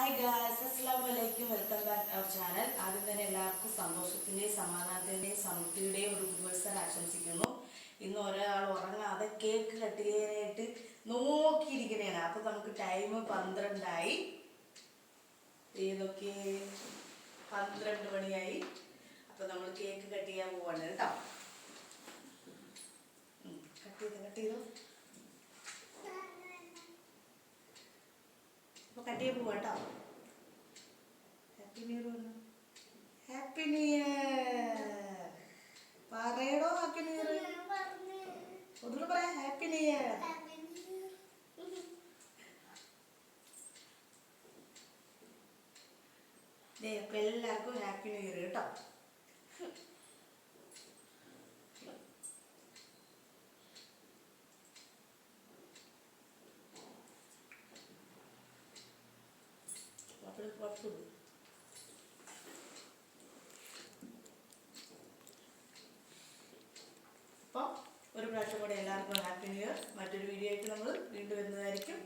Hi Gauss അസ്സാം വലൈക്കും welcome back our channel ആദ്യം തന്നെ എല്ലാവർക്കും സന്തോഷത്തിന്റെയും സമാധാനത്തിന്റെയും സമൃദ്ധിയുടെയും ഒരു പുതുവത്സരം ആശംസിക്കുന്നു. ഇന്ന് ഒരാൾ ഉറങ്ങാതെ കേക്ക് കട്ട് ചെയ്യാനായിട്ട് നോക്കിയിരിക്കുന്നതാണ്. അപ്പം നമുക്ക് ടൈം പന്ത്രണ്ടായി. ഏതൊക്കെ പന്ത്രണ്ട് മണിയായി. അപ്പം നമ്മൾ കേക്ക് കട്ട് ചെയ്യാൻ പോവാണ് കേട്ടോ. കട്ട് ചെയ്തോ കട്ട് ചെയ്തോ? അപ്പോൾ കട്ടിയെ പോവാ കേട്ടോ. Happy new year happy new year പറയടോ ഹാപ്പി ന്യൂ ഇയർ ഒന്നുകൂടെ പറയാം ഹാപ്പി ന്യൂ ഇയർ എല്ലാവർക്കും ഹാപ്പി ന്യൂ ഇയർ കേട്ടോ. അപ്പോൾ ഒരു പ്രാവശ്യം കൂടെ എല്ലാവർക്കും ഹാപ്പി ന്യൂ ഇയർ. മറ്റൊരു വീഡിയോ ആയിട്ട് നമ്മൾ വീണ്ടും വരുന്നതായിരിക്കും.